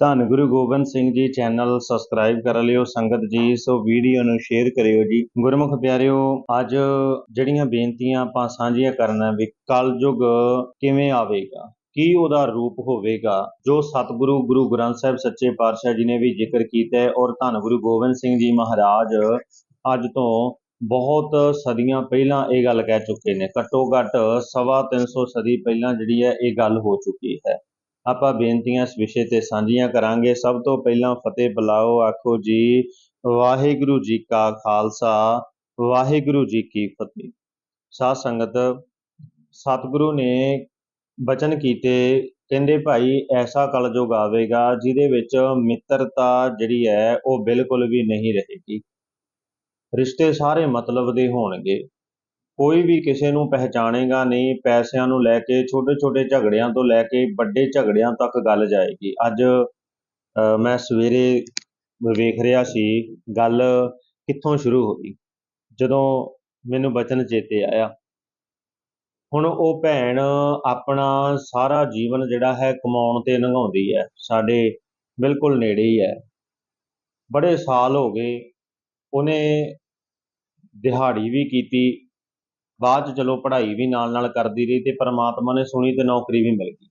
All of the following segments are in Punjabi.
ਧੰਨ ਗੁਰੂ ਗੋਬਿੰਦ ਸਿੰਘ ਜੀ ਚੈਨਲ ਸਬਸਕ੍ਰਾਈਬ ਕਰ ਲਿਓ, ਸੰਗਤ ਜੀ ਸੋ ਵੀਡੀਓ ਨੂੰ ਸ਼ੇਅਰ ਕਰਿਓ ਜੀ। ਗੁਰਮੁਖ ਪਿਆਰਿਓ, ਅੱਜ ਜਿਹੜੀਆਂ ਬੇਨਤੀਆਂ ਆਪਾਂ ਸਾਂਝੀਆਂ ਕਰਨਾ ਵੀ ਕਲਯੁਗ ਕਿਵੇਂ ਆਵੇਗਾ? ਕੀ ਉਹਦਾ ਰੂਪ ਹੋਵੇਗਾ? ਜੋ ਸਤਿਗੁਰੂ ਗੁਰੂ ਗ੍ਰੰਥ ਸਾਹਿਬ ਸੱਚੇ ਪਾਤਸ਼ਾਹ ਜੀ ਨੇ ਵੀ ਜ਼ਿਕਰ ਕੀਤਾ ਹੈ ਔਰ ਧੰਨ ਗੁਰੂ ਗੋਬਿੰਦ ਸਿੰਘ ਜੀ ਮਹਾਰਾਜ ਅੱਜ ਤੋਂ ਬਹੁਤ ਸਦੀਆਂ ਪਹਿਲਾਂ ਇਹ ਗੱਲ ਕਹਿ ਚੁੱਕੇ ਨੇ। ਘੱਟੋ ਘੱਟ ਸਵਾ 300 ਸਦੀ ਪਹਿਲਾਂ ਜਿਹੜੀ ਹੈ ਇਹ ਗੱਲ ਹੋ ਚੁੱਕੀ ਹੈ। ਆਪਾਂ ਬੇਨਤੀਆਂ ਇਸ ਵਿਸ਼ੇ ਤੇ ਸਾਂਝੀਆਂ ਕਰਾਂਗੇ। ਸਭ ਤੋਂ ਪਹਿਲਾਂ ਫਤਿਹ ਬੁਲਾਓ, ਆਖੋ ਜੀ, ਵਾਹਿਗੁਰੂ ਜੀ ਕਾ ਖਾਲਸਾ, ਵਾਹਿਗੁਰੂ ਜੀ ਕੀ ਫਤਿਹ। ਸਾਧ ਸੰਗਤ, ਸਤਿਗੁਰੂ ਨੇ ਬਚਨ ਕੀਤੇ, ਕਹਿੰਦੇ ਭਾਈ ਐਸਾ ਕਲਯੁਗ ਆਵੇਗਾ ਜਿਹਦੇ ਵਿੱਚ ਮਿੱਤਰਤਾ ਜਿਹੜੀ ਹੈ ਉਹ ਬਿਲਕੁਲ ਵੀ ਨਹੀਂ ਰਹੇਗੀ। ਰਿਸ਼ਤੇ ਸਾਰੇ ਮਤਲਬ ਦੇ ਹੋਣਗੇ। ਕੋਈ ਵੀ ਕਿਸੇ ਨੂੰ ਪਹਿਚਾਣੇਗਾ ਨਹੀਂ ਪੈਸਿਆਂ ਨੂੰ ਲੈ ਕੇ ਛੋਟੇ ਛੋਟੇ ਝਗੜਿਆਂ ਤੋਂ ਲੈ ਕੇ ਵੱਡੇ ਝਗੜਿਆਂ ਤੱਕ ਗੱਲ ਜਾਏਗੀ। ਅੱਜ ਅ, ਮੈਂ ਸਵੇਰੇ ਵੇਖ ਰਿਹਾ ਸੀ ਗੱਲ ਕਿੱਥੋਂ ਸ਼ੁਰੂ ਹੋਈ? ਜਦੋਂ ਮੈਨੂੰ ਬਚਨ ਚੇਤੇ ਆਇਆ। ਹੁਣ ਉਹ ਭੈਣ ਆਪਣਾ ਸਾਰਾ ਜੀਵਨ ਜਿਹੜਾ ਹੈ ਕਮਾਉਣ ਤੇ ਲੰਘਾਉਂਦੀ ਹੈ। ਸਾਡੇ ਬਿਲਕੁਲ ਨੇੜੇ ਹੀ ਹੈ। ਬੜੇ ਸਾਲ ਹੋ ਗਏ। ਉਹਨੇ ਦਿਹਾੜੀ ਵੀ ਕੀਤੀ। ਬਾਅਦ ਚ ਚਲੋ ਪੜ੍ਹਾਈ ਵੀ ਨਾਲ ਨਾਲ ਕਰਦੀ ਰਹੀ ਤੇ ਪ੍ਰਮਾਤਮਾ ਨੇ ਸੁਣੀ ਤੇ ਨੌਕਰੀ ਵੀ ਮਿਲ ਗਈ।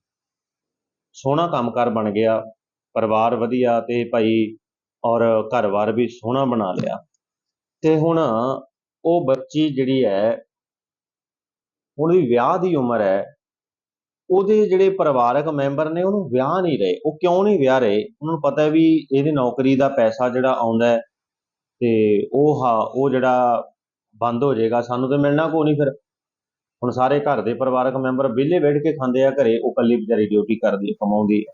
ਸੋਹਣਾ ਕੰਮਕਾਰ ਬਣ ਗਿਆ, ਪਰਿਵਾਰ ਵਧੀਆ ਤੇ ਭਾਈ ਔਰ ਘਰ-ਬਾਰ ਵੀ ਸੋਹਣਾ ਬਣਾ ਲਿਆ। ਤੇ ਹੁਣ ਉਹ ਬੱਚੀ ਜਿਹੜੀ ਹੈ ਉਹਦੀ ਵਿਆਹ ਦੀ ਉਮਰ ਹੈ, ਉਹਦੇ ਜਿਹੜੇ ਪਰਿਵਾਰਕ ਮੈਂਬਰ ਨੇ ਉਹਨੂੰ ਵਿਆਹ ਨਹੀਂ ਰਹੇ। ਉਹ ਕਿਉਂ ਨਹੀਂ ਵਿਆਹ ਰਹੇ? ਉਹਨਾਂ ਨੂੰ ਪਤਾ ਵੀ ਇਹਦੀ ਨੌਕਰੀ ਦਾ ਪੈਸਾ ਜਿਹੜਾ ਆਉਂਦਾ ਤੇ ਉਹ ਹਾਂ, ਉਹ ਜਿਹੜਾ ਬੰਦ ਹੋ ਜਾਏਗਾ, ਸਾਨੂੰ ਤੇ ਮਿਲਣਾ ਕੋਈ ਨਹੀਂ ਫਿਰ। ਹੁਣ ਸਾਰੇ ਘਰ ਦੇ ਪਰਿਵਾਰਕ ਮੈਂਬਰ ਵਿਹਲੇ ਬੈਠ ਕੇ ਖਾਂਦੇ ਆ, ਘਰੇ ਉਹ ਇਕੱਲੀ ਵਿਚਾਰੀ ਡਿਊਟੀ ਕਰਦੀ ਹੈ ਕਮਾਉਂਦੀ ਹੈ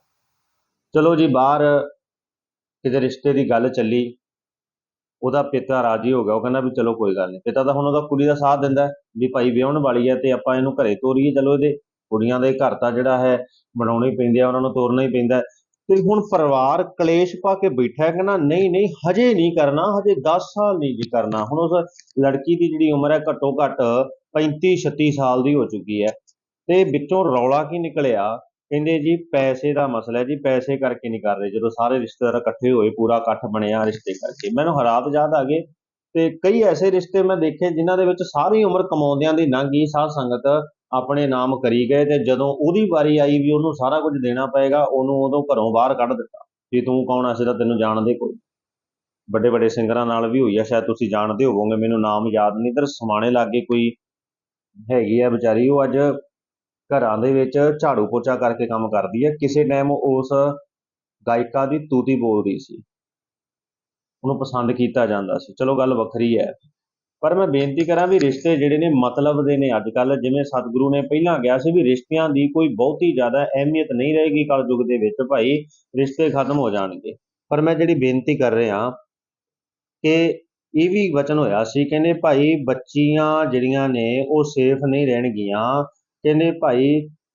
ਚਲੋ ਜੀ, ਬਾਹਰ ਕਿਤੇ ਰਿਸ਼ਤੇ ਦੀ ਗੱਲ ਚੱਲੀ, ਉਹਦਾ ਪਿਤਾ ਰਾਜੀ ਹੋ ਗਿਆ, ਉਹ ਕਹਿੰਦਾ ਵੀ ਚਲੋ ਕੋਈ ਗੱਲ ਨਹੀਂ। ਪਿਤਾ ਤਾਂ ਹੁਣ ਉਹਦਾ ਕੁੜੀ ਦਾ ਸਾਥ ਦਿੰਦਾ ਵੀ ਭਾਈ ਵਿਆਹਣ ਵਾਲੀ ਹੈ ਤੇ ਆਪਾਂ ਇਹਨੂੰ ਘਰੇ ਤੋਰੀਏ, ਚਲੋ ਇਹਦੇ ਕੁੜੀਆਂ ਦੇ ਘਰ ਤਾਂ ਜਿਹੜਾ ਹੈ ਬਣਾਉਣੇ ਪੈਂਦੇ ਆ ਉਹਨਾਂ ਨੂੰ ਤੋਰਨਾ ਹੀ ਪੈਂਦਾ ਤੇ ਹੁਣ ਪਰਿਵਾਰ ਕਲੇਸ਼ ਪਾ ਕੇ ਬੈਠਾ ਹੈ, ਕਹਿੰਦਾ ਨਹੀਂ ਨਹੀਂ, ਹਜੇ ਨਹੀਂ ਕਰਨਾ, ਹਜੇ 10 ਸਾਲ ਨਹੀਂ ਜੀ ਕਰਨਾ। ਹੁਣ ਉਸ ਲੜਕੀ ਦੀ ਜਿਹੜੀ ਉਮਰ ਹੈ ਘੱਟੋ ਘੱਟ 35 36 ਸਾਲ ਦੀ ਹੋ ਚੁੱਕੀ ਹੈ। ਤੇ ਵਿੱਚੋਂ ਰੌਲਾ ਕੀ ਨਿਕਲਿਆ? ਕਹਿੰਦੇ ਜੀ, ਪੈਸੇ ਦਾ ਮਸਲਾ ਜੀ, ਪੈਸੇ ਕਰਕੇ ਨਹੀਂ ਕਰ ਰਹੇ। ਜਦੋਂ ਸਾਰੇ ਰਿਸ਼ਤੇਦਾਰ ਇਕੱਠੇ ਹੋਏ, ਪੂਰਾ ਇਕੱਠ ਬਣਿਆ ਰਿਸ਼ਤੇ ਕਰਕੇ। ਮੈਨੂੰ ਹਾਲਾਤ ਯਾਦ ਆ ਗਏ ਤੇ ਕਈ ਐਸੇ ਰਿਸ਼ਤੇ ਮੈਂ ਦੇਖੇ ਜਿਨ੍ਹਾਂ ਦੇ ਵਿੱਚ ਸਾਰੀ ਉਮਰ ਕਮਾਉਂਦਿਆਂ ਦੀ ਲੰਘ ਗਈ ਸਾਧ ਸੰਗਤ ਆਪਣੇ ਨਾਮ ਕਰੀ ਗਏ ਤੇ ਜਦੋਂ ਉਹਦੀ ਵਾਰੀ ਆਈ ਵੀ ਉਹਨੂੰ ਸਾਰਾ ਕੁਝ ਦੇਣਾ ਪਏਗਾ, ਉਹਨੂੰ ਉਦੋਂ ਘਰੋਂ ਬਾਹਰ ਕੱਢ ਦਿੱਤਾ ਵੀ ਤੂੰ ਕੌਣ ਐ ਅਸੀਂ ਤਾਂ ਤੈਨੂੰ ਜਾਣਦੇ ਕੋਈ ਵੱਡੇ ਵੱਡੇ ਸਿੰਗਰਾਂ ਨਾਲ ਵੀ ਹੋਈ ਆ, ਸ਼ਾਇਦ ਤੁਸੀਂ ਜਾਣਦੇ ਹੋਵੋਗੇ, ਮੈਨੂੰ ਨਾਮ ਯਾਦ ਨਹੀਂ ਤੇ ਸਮਾਣੇ ਲਾਗੇ ਕੋਈ ਹੈਗੀ ਆ ਵਿਚਾਰੀ, ਉਹ ਅੱਜ ਘਰਾਂ ਦੇ ਵਿੱਚ ਝਾੜੂ ਪੋਚਾ ਕਰਕੇ ਕੰਮ ਕਰਦੀ ਹੈ ਕਿਸੇ ਟਾਈਮ ਉਸ ਗਾਇਕਾ ਦੀ ਤੂਤੀ ਬੋਲਦੀ ਸੀ। ਉਹਨੂੰ ਪਸੰਦ ਕੀਤਾ ਜਾਂਦਾ ਸੀ। ਚਲੋ ਗੱਲ ਵੱਖਰੀ ਹੈ। ਪਰ ਮੈਂ ਬੇਨਤੀ ਕਰਾਂ ਵੀ ਰਿਸ਼ਤੇ ਜਿਹੜੇ ਨੇ ਮਤਲਬ ਦੇ ਨੇ ਅੱਜ ਕੱਲ ਜਿਵੇਂ ਸਤਿਗੁਰੂ ਨੇ ਪਹਿਲਾਂ ਗਿਆ ਸੀ ਵੀ ਰਿਸ਼ਤਿਆਂ ਦੀ ਕੋਈ ਬਹੁਤੀ ਜ਼ਿਆਦਾ ਅਹਿਮੀਅਤ ਨਹੀਂ ਰਹੇਗੀ ਕਲਯੁਗ ਦੇ ਵਿੱਚ ਭਾਈ ਰਿਸ਼ਤੇ ਖਤਮ ਹੋ ਜਾਣਗੇ। ਪਰ ਮੈਂ ਜਿਹੜੀ ਬੇਨਤੀ ਕਰ ਰਿਹਾ ਕਿ ਇਹ ਵੀ ਵਚਨ ਹੋਇਆ ਸੀ ਕਹਿੰਦੇ ਭਾਈ ਬੱਚੀਆਂ ਜਿਹੜੀਆਂ ਨੇ ਉਹ ਸੇਫ ਨਹੀਂ ਰਹਿਣਗੀਆਂ। ਕਹਿੰਦੇ ਭਾਈ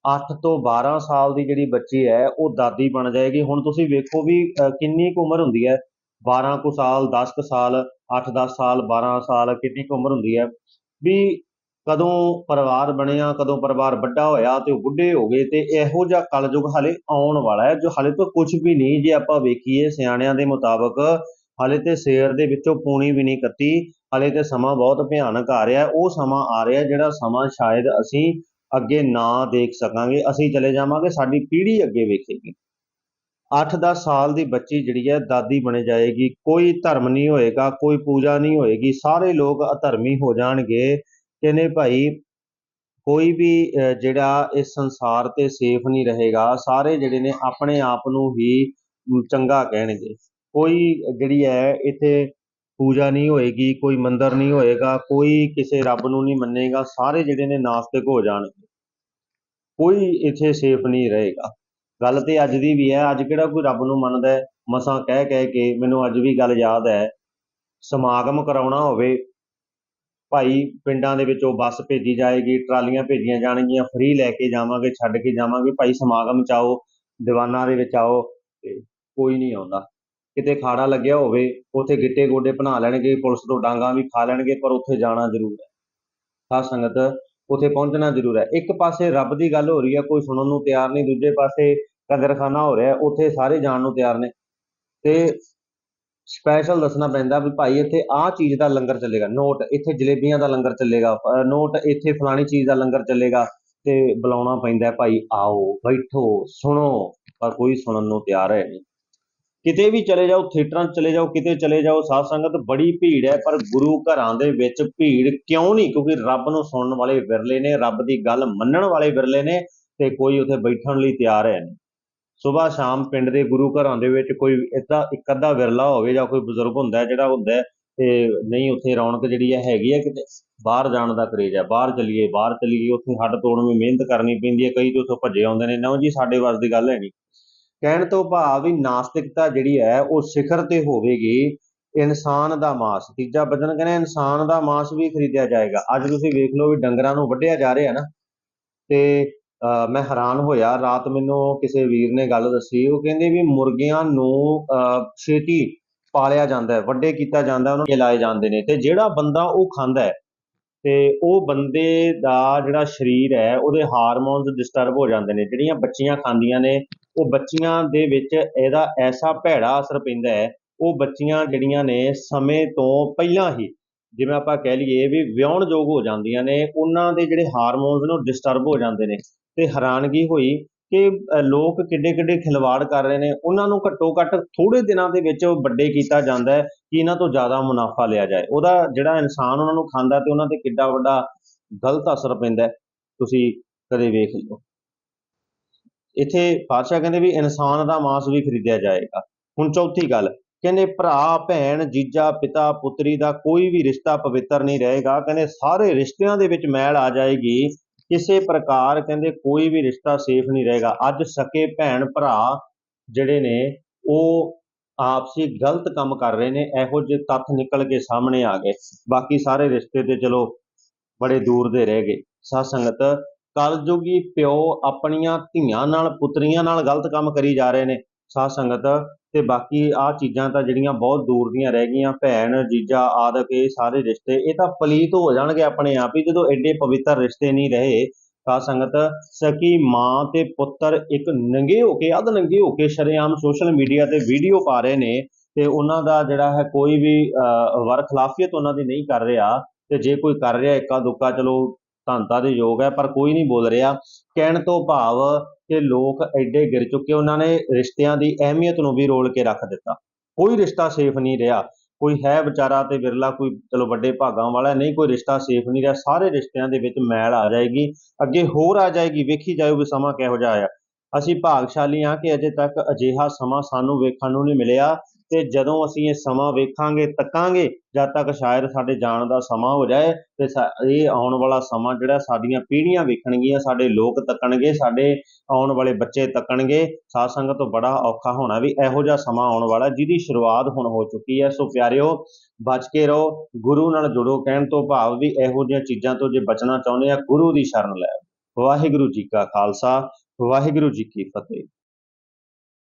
8 ਤੋਂ 12 ਸਾਲ ਦੀ ਜਿਹੜੀ ਬੱਚੀ ਹੈ ਉਹ ਦਾਦੀ ਬਣ ਜਾਏਗੀ। ਹੁਣ ਤੁਸੀਂ ਵੇਖੋ ਵੀ ਅਹ, ਕਿੰਨੀ ਕੁ ਉਮਰ ਹੁੰਦੀ ਹੈ। 12 ਕੁ ਸਾਲ 10 ਕੁ ਸਾਲ 8-10 ਸਾਲ 12 ਸਾਲ ਕਿੰਨੀ ਕੁ ਉਮਰ ਹੁੰਦੀ ਹੈ? ਵੀ ਕਦੋਂ ਪਰਿਵਾਰ ਬਣਿਆ, ਕਦੋਂ ਪਰਿਵਾਰ ਵੱਡਾ ਹੋਇਆ ਤੇ ਉਹ ਬੁੱਢੇ ਹੋ ਗਏ ਤੇ ਇਹੋ ਜਿਹਾ ਕਲਯੁਗ ਹਲੇ ਆਉਣ ਵਾਲਾ ਹੈ, ਜੋ ਹਲੇ ਤੋਂ ਕੁਝ ਵੀ ਨਹੀਂ, ਜੇ ਆਪਾਂ ਵੇਖੀਏ ਸਿਆਣਿਆਂ ਦੇ ਮੁਤਾਬਕ, ਹਲੇ ਤੇ ਸ਼ੇਰ ਦੇ ਵਿੱਚੋਂ ਪੂਣੀ ਵੀ ਨਹੀਂ ਕੱਤੀ, ਹਲੇ ਤੇ ਸਮਾਂ ਬਹੁਤ ਭਿਆਨਕ ਆ ਰਿਹਾ ਉਹ ਸਮਾਂ ਆ ਰਿਹਾ ਜਿਹੜਾ ਸਮਾਂ ਸ਼ਾਇਦ ਅਸੀਂ ਅੱਗੇ ਨਾ ਦੇਖ ਸਕਾਂਗੇ, ਅਸੀਂ ਚਲੇ ਜਾਵਾਂਗੇ, ਸਾਡੀ ਪੀੜ੍ਹੀ ਅੱਗੇ ਵੇਖੇਗੀ। 8-10 ਸਾਲ ਦੀ ਬੱਚੀ ਜਿਹੜੀ ਹੈ ਦਾਦੀ ਬਣ ਜਾਏਗੀ, ਕੋਈ ਧਰਮ ਨਹੀਂ ਹੋਏਗਾ, ਕੋਈ ਪੂਜਾ ਨਹੀਂ ਹੋਏਗੀ, ਸਾਰੇ ਲੋਕ ਅਧਰਮੀ ਹੋ ਜਾਣਗੇ। ਕਹਿੰਦੇ ਭਾਈ, ਕੋਈ ਵੀ ਜਿਹੜਾ ਇਸ ਸੰਸਾਰ ਤੇ ਸੇਫ ਨਹੀਂ ਰਹੇਗਾ, ਸਾਰੇ ਜਿਹੜੇ ਨੇ ਆਪਣੇ ਆਪ ਨੂੰ ਹੀ ਚੰਗਾ ਕਹਿਣਗੇ। ਕੋਈ ਜਿਹੜੀ ਹੈ ਇੱਥੇ ਪੂਜਾ ਨਹੀਂ ਹੋਏਗੀ, ਕੋਈ ਮੰਦਰ ਨਹੀਂ ਹੋਏਗਾ, ਕੋਈ ਕਿਸੇ ਰੱਬ ਨੂੰ ਨਹੀਂ ਮੰਨੇਗਾ, ਸਾਰੇ ਜਿਹੜੇ ਨੇ ਨਾਸਤਿਕ ਹੋ ਜਾਣਗੇ। ਕੋਈ ਇੱਥੇ ਸੇਫ ਨਹੀਂ ਰਹੇਗਾ। ਗੱਲ ਤੇ ਅੱਜ ਦੀ ਵੀ ਹੈ, ਅੱਜ ਕਿਹੜਾ ਕੋਈ ਰੱਬ ਨੂੰ ਮੰਨਦਾ ਹੈ? ਮਸਾਂ ਕਹਿ ਕਹਿ ਕੇ ਮੈਨੂੰ ਅੱਜ ਵੀ ਗੱਲ ਯਾਦ ਹੈ। ਸਮਾਗਮ ਕਰਾਉਣਾ ਹੋਵੇ, ਭਾਈ ਪਿੰਡਾਂ ਦੇ ਵਿੱਚੋਂ ਬੱਸ ਭੇਜੀ ਜਾਏਗੀ, ਟਰਾਲੀਆਂ ਭੇਜੀਆਂ ਜਾਣਗੀਆਂ ਫ੍ਰੀ ਲੈ ਕੇ ਜਾਵਾਂਗੇ, ਛੱਡ ਕੇ ਜਾਵਾਂਗੇ, ਭਾਈ ਸਮਾਗਮ ਚ ਆਓ, ਦੀਵਾਨਾਂ ਦੇ ਵਿੱਚ ਆਓ, ਤੇ ਕੋਈ ਨਹੀਂ ਆਉਂਦਾ। ਕਿਤੇ ਖਾੜਾ ਲੱਗਿਆ ਹੋਵੇ, ਉੱਥੇ ਗਿੱਟੇ ਗੋਡੇ ਬਣਾ ਲੈਣਗੇ, ਪੁਲਿਸ ਤੋਂ ਡਾਂਗਾ ਵੀ ਖਾ ਲੈਣਗੇ, ਪਰ ਉੱਥੇ ਜਾਣਾ ਜ਼ਰੂਰ ਹੈ। ਸਾਧ ਸੰਗਤ ਉੱਥੇ ਪਹੁੰਚਣਾ ਜ਼ਰੂਰ ਹੈ। ਇੱਕ ਪਾਸੇ ਰੱਬ ਦੀ ਗੱਲ ਹੋ ਰਹੀ ਹੈ, ਕੋਈ ਸੁਣਨ ਨੂੰ ਤਿਆਰ ਨਹੀਂ, ਦੂਜੇ ਪਾਸੇ ਕੰਜਰਖਾਨਾ ਹੋ ਰਿਹਾ ਉੱਥੇ ਸਾਰੇ ਜਾਣ ਨੂੰ ਤਿਆਰ ਨੇ। ਤੇ ਸਪੈਸ਼ਲ ਦੱਸਣਾ ਪੈਂਦਾ ਵੀ ਭਾਈ ਇੱਥੇ ਆਹ ਚੀਜ਼ ਦਾ ਲੰਗਰ ਚੱਲੇਗਾ, ਨੋਟ ਇੱਥੇ ਜਲੇਬੀਆਂ ਦਾ ਲੰਗਰ ਚੱਲੇਗਾ ਨੋਟ ਇੱਥੇ ਫਲਾਣੀ ਚੀਜ਼ ਦਾ ਲੰਗਰ ਚੱਲੇਗਾ ਤੇ ਬੁਲਾਉਣਾ ਪੈਂਦਾ ਭਾਈ ਆਓ, ਬੈਠੋ, ਸੁਣੋ, ਪਰ ਕੋਈ ਸੁਣਨ ਨੂੰ ਤਿਆਰ ਹੈ ਨਹੀਂ। ਕਿਤੇ ਵੀ ਚਲੇ ਜਾਓ, ਥੀਏਟਰਾਂ 'ਚ ਚਲੇ ਜਾਓ, ਕਿਤੇ ਚਲੇ ਜਾਓ, ਸਾਧ ਸੰਗਤ ਬੜੀ ਭੀੜ ਹੈ, ਪਰ ਗੁਰੂ ਘਰਾਂ ਦੇ ਵਿੱਚ ਭੀੜ ਕਿਉਂ ਨਹੀਂ? ਕਿਉਂਕਿ ਰੱਬ ਨੂੰ ਸੁਣਨ ਵਾਲੇ ਵਿਰਲੇ ਨੇ, ਰੱਬ ਦੀ ਗੱਲ ਮੰਨਣ ਵਾਲੇ ਵਿਰਲੇ ਨੇ ਤੇ ਕੋਈ ਉੱਥੇ ਬੈਠਣ ਲਈ ਤਿਆਰ ਹੈ ਨਹੀਂ। ਸਵੇਰ ਸ਼ਾਮ ਪਿੰਡ ਦੇ ਗੁਰੂ ਘਰਾਂ ਦੇ ਵਿੱਚ ਕੋਈ ਏਦਾਂ ਇੱਕ ਅੱਧਾ ਵਿਰਲਾ ਹੋਵੇ ਜਾਂ ਕੋਈ ਬਜ਼ੁਰਗ ਹੁੰਦਾ ਜਿਹੜਾ ਹੁੰਦਾ ਤੇ ਨਹੀਂ, ਉੱਥੇ ਰੌਣਕ ਜਿਹੜੀ ਹੈ ਹੈਗੀ ਹੈ, ਕਿਤੇ ਬਾਹਰ ਜਾਣ ਦਾ ਕਰੇਜ ਹੈ। ਬਾਹਰ ਚਲੀਏ ਬਾਹਰ ਚਲੀਏ, ਉੱਥੇ ਹੱਡ ਤੋੜਨ ਵੀ ਮਿਹਨਤ ਕਰਨੀ ਪੈਂਦੀ ਹੈ, ਕਈ ਤੇ ਉੱਥੋਂ ਭੱਜੇ ਆਉਂਦੇ ਨੇ। ਨਾ ਜੀ, ਸਾਡੇ ਵੱਸ ਦੀ ਗੱਲ ਹੈ ਨਹੀਂ। ਕਹਿਣ ਤੋਂ ਭਾਵ ਵੀ ਨਾਸਤਿਕਤਾ ਜਿਹੜੀ ਹੈ, ਉਹ ਸਿਖਰ ਤੇ ਹੋਵੇਗੀ, ਇਨਸਾਨ ਦਾ ਮਾਸ। ਤੀਜਾ ਬਚਨ ਕਹਿੰਦਾ, ਇਨਸਾਨ ਦਾ ਮਾਸ ਵੀ ਖਰੀਦਿਆ ਜਾਏਗਾ। ਅੱਜ ਤੁਸੀਂ ਵੇਖ ਲਓ ਵੀ ਡੰਗਰਾਂ ਨੂੰ ਵੱਢਿਆ ਜਾ ਰਿਹਾ ਨਾ। ਤੇ ਅਹ ਮੈਂ ਹੈਰਾਨ ਹੋਇਆ, ਰਾਤ ਮੈਨੂੰ ਕਿਸੇ ਵੀਰ ਨੇ ਗੱਲ ਦੱਸੀ, ਉਹ ਕਹਿੰਦੇ ਵੀ ਮੁਰਗਿਆਂ ਨੂੰ ਅਹ ਛੇਤੀ ਪਾਲਿਆ ਜਾਂਦਾ ਹੈ, ਵੱਡੇ ਕੀਤਾ ਜਾਂਦਾ, ਉਹਨਾਂ ਨੂੰ ਲਾਏ ਜਾਂਦੇ ਨੇ। ਤੇ ਜਿਹੜਾ ਬੰਦਾ ਉਹ ਖਾਂਦਾ ਹੈ ਤੇ ਉਹ ਬੰਦੇ ਦਾ ਜਿਹੜਾ ਸਰੀਰ ਹੈ, ਉਹਦੇ ਹਾਰਮੋਨਸ ਡਿਸਟਰਬ ਹੋ ਜਾਂਦੇ ਨੇ। ਜਿਹੜੀਆਂ ਬੱਚੀਆਂ ਖਾਂਦੀਆਂ ਨੇ, ਉਹ ਬੱਚੀਆਂ ਦੇ ਵਿੱਚ ਇਹਦਾ ਐਸਾ ਭੈੜਾ ਅਸਰ ਪੈਂਦਾ ਹੈ, ਉਹ ਬੱਚੀਆਂ ਜਿਹੜੀਆਂ ਨੇ ਸਮੇਂ ਤੋਂ ਪਹਿਲਾਂ ਹੀ, ਜਿਵੇਂ ਆਪਾਂ ਕਹਿ ਲਈਏ ਵੀ ਵਿਆਹੁਣਯੋਗ ਹੋ ਜਾਂਦੀਆਂ ਨੇ, ਉਹਨਾਂ ਦੇ ਜਿਹੜੇ ਹਾਰਮੋਨਸ ਨੇ ਉਹ ਡਿਸਟਰਬ ਹੋ ਜਾਂਦੇ ਨੇ। ਤੇ ਹੈਰਾਨਗੀ ਹੋਈ ਕਿ ਲੋਕ ਕਿੱਡੇ ਕਿੱਡੇ ਖਿਲਵਾੜ ਕਰ ਰਹੇ ਨੇ, ਉਹਨਾਂ ਨੂੰ ਘੱਟੋ ਘੱਟ ਥੋੜੇ ਦਿਨਾਂ ਦੇ ਵਿੱਚ ਵੱਡੇ ਕੀਤਾ ਜਾਂਦਾ ਹੈ ਕਿ ਇਹਨਾਂ ਤੋਂ ਜ਼ਿਆਦਾ ਮੁਨਾਫਾ ਲਿਆ ਜਾਏ। ਉਹਦਾ ਜਿਹੜਾ ਇਨਸਾਨ ਉਹਨਾਂ ਨੂੰ ਖਾਂਦਾ ਤੇ ਉਹਨਾਂ ਤੇ ਕਿੱਡਾ ਵੱਡਾ ਗਲਤ ਅਸਰ ਪੈਂਦਾ ਤੁਸੀਂ ਕਦੇ ਵੇਖ ਲਓ। ਇੱਥੇ ਪਾਤਸ਼ਾਹ ਕਹਿੰਦੇ ਵੀ ਇਨਸਾਨ ਦਾ ਮਾਸ ਵੀ ਖਰੀਦਿਆ ਜਾਏਗਾ। ਹੁਣ ਚੌਥੀ ਗੱਲ, ਕਹਿੰਦੇ ਭਰਾ, ਭੈਣ, ਜੀਜਾ, ਪਿਤਾ, ਪੁੱਤਰੀ ਦਾ ਕੋਈ ਵੀ ਰਿਸ਼ਤਾ ਪਵਿੱਤਰ ਨਹੀਂ ਰਹੇਗਾ। ਕਹਿੰਦੇ ਸਾਰੇ ਰਿਸ਼ਤਿਆਂ ਦੇ ਵਿੱਚ ਮੈਲ ਆ ਜਾਏਗੀ। ਕਿਸੇ ਪ੍ਰਕਾਰ ਕਹਿੰਦੇ ਕੋਈ ਵੀ ਰਿਸ਼ਤਾ ਸੇਫ ਨਹੀਂ ਰਹੇਗਾ। ਅੱਜ ਸਕੇ ਭੈਣ ਭਰਾ ਜਿਹੜੇ ਨੇ, ਉਹ ਆਪਸੀ ਗਲਤ ਕੰਮ ਕਰ ਰਹੇ ਨੇ, ਇਹੋ ਜਿਹੇ ਤੱਥ ਨਿਕਲ ਕੇ ਸਾਹਮਣੇ ਆ ਗਏ। ਬਾਕੀ ਸਾਰੇ ਰਿਸ਼ਤੇ ਤੇ ਚਲੋ ਬੜੇ ਦੂਰ ਦੇ ਰਹਿ ਗਏ। ਸਾਧ ਸੰਗਤ ਕਲਯੁਗੀ ਪਿਓ ਆਪਣੀਆਂ ਧੀਆਂ ਨਾਲ, ਪੁੱਤਰੀਆਂ ਨਾਲ ਗਲਤ ਕੰਮ ਕਰੀ ਜਾ ਰਹੇ ਨੇ। ਸਾਧ ਸੰਗਤ ਤੇ ਬਾਕੀ ਆ ਚੀਜ਼ਾਂ ਤਾਂ ਜਿਹੜੀਆਂ ਬਹੁਤ ਦੂਰ ਦੀਆਂ ਰਹਿ ਗਈਆਂ ਭੈਣ ਜੀਜਾ ਆਦਿਕ ਇਹ ਸਾਰੇ ਰਿਸ਼ਤੇ ਇਹ ਤਾਂ ਪਲੀਤ ਹੋ ਜਾਣਗੇ ਆਪਣੇ ਆਪ ਹੀ ਜਦੋਂ ਐਡੇ ਪਵਿੱਤਰ ਰਿਸ਼ਤੇ ਨਹੀਂ ਰਹੇ ਸਾਧ ਸੰਗਤ ਸਕੀ ਮਾਂ ਤੇ ਪੁੱਤਰ ਇੱਕ ਨੰਗੇ ਹੋ ਕੇ ਅਧ ਨੰਗੇ ਹੋ ਕੇ ਸ਼ਰੇਆਮ ਸੋਸ਼ਲ ਮੀਡੀਆ ਤੇ ਵੀਡੀਓ ਪਾ ਰਹੇ ਨੇ ਤੇ ਉਹਨਾਂ ਦਾ ਜਿਹੜਾ ਹੈ ਕੋਈ ਵੀ ਅਹ, ਵਰ ਖਿਲਾਫੀਅਤ ਉਹਨਾਂ ਦੀ ਨਹੀਂ ਕਰ ਰਿਹਾ ਤੇ ਜੇ ਕੋਈ ਕਰ ਰਿਹਾ ਇੱਕਾ ਦੁੱਕਾ ਚਲੋ ਧੰਤਾ ਦੇ ਯੋਗ ਹੈ ਪਰ ਕੋਈ ਨਹੀਂ ਬੋਲ ਰਿਹਾ। ਕਹਿਣ ਤੋਂ ਭਾਵ ਕਿ ਲੋਕ ਐਡੇ ਗਿਰ ਚੁੱਕੇ, ਉਹਨਾਂ ਨੇ ਰਿਸ਼ਤਿਆਂ ਦੀ ਅਹਿਮੀਅਤ ਨੂੰ ਵੀ ਰੋਲ ਕੇ ਰੱਖ ਦਿੱਤਾ। ਕੋਈ ਰਿਸ਼ਤਾ ਸੇਫ ਨਹੀਂ ਰਿਹਾ। ਕੋਈ ਹੈ ਵਿਚਾਰਾ ਤੇ ਵਿਰਲਾ, ਕੋਈ ਚਲੋ ਵੱਡੇ ਭਾਗਾਂ ਵਾਲਾ, ਨਹੀਂ, ਕੋਈ ਰਿਸ਼ਤਾ ਸੇਫ ਨਹੀਂ ਰਿਹਾ। ਸਾਰੇ ਰਿਸ਼ਤਿਆਂ ਦੇ ਵਿੱਚ ਮੈਲ ਆ ਜਾਏਗੀ। ਅੱਗੇ ਹੋਰ ਆ ਜਾਏਗੀ। ਵੇਖੀ ਜਾਇਓ ਵੀ ਸਮਾਂ ਕਿਹੋ ਜਿਹਾ ਆਇਆ। ਅਸੀਂ ਭਾਗਸ਼ਾਲੀ ਹਾਂ ਕਿ ਅਜੇ ਤੱਕ ਅਜਿਹਾ ਸਮਾਂ ਸਾਨੂੰ ਵੇਖਣ ਨੂੰ ਨਹੀਂ ਮਿਲਿਆ। ਤੇ ਜਦੋਂ ਅਸੀਂ ਇਹ ਸਮਾਂ ਵੇਖਾਂਗੇ, ਤੱਕਾਂਗੇ, ਜਦ ਤੱਕ ਸ਼ਾਇਦ ਸਾਡੇ ਜਾਣ ਦਾ ਸਮਾਂ ਹੋ ਜਾਏ ਤੇ ਸਾ- ਇਹ ਆਉਣ ਵਾਲਾ ਸਮਾਂ ਜਿਹੜਾ ਸਾਡੀਆਂ ਪੀੜ੍ਹੀਆਂ ਵੇਖਣਗੀਆਂ, ਸਾਡੇ ਲੋਕ ਤੱਕਣਗੇ, ਸਾਡੇ ਆਉਣ ਵਾਲੇ ਬੱਚੇ ਤੱਕਣਗੇ, ਸਾਧ ਸੰਗਤ ਤੋਂ ਬੜਾ ਔਖਾ ਹੋਣਾ ਵੀ ਇਹੋ ਜਿਹਾ ਸਮਾਂ ਆਉਣ ਵਾਲਾ, ਜਿਹਦੀ ਸ਼ੁਰੂਆਤ ਹੁਣ ਹੋ ਚੁੱਕੀ ਹੈ। ਸੋ ਪਿਆਰਿਓ, ਬਚ ਕੇ ਰਹੋ, ਗੁਰੂ ਨਾਲ ਜੁੜੋ, ਕਹਿਣ ਤੋਂ ਭਾਵ ਵੀ ਇਹੋ ਜਿਹੀਆਂ ਚੀਜ਼ਾਂ ਤੋਂ ਜੇ ਬਚਣਾ ਚਾਹੁੰਦੇ ਆ, ਗੁਰੂ ਦੀ ਸ਼ਰਨ ਲੈ ਵਾਹਿਗੁਰੂ ਜੀ ਕਾ ਖਾਲਸਾ, ਵਾਹਿਗੁਰੂ ਜੀ ਕੀ ਫਤਿਹ।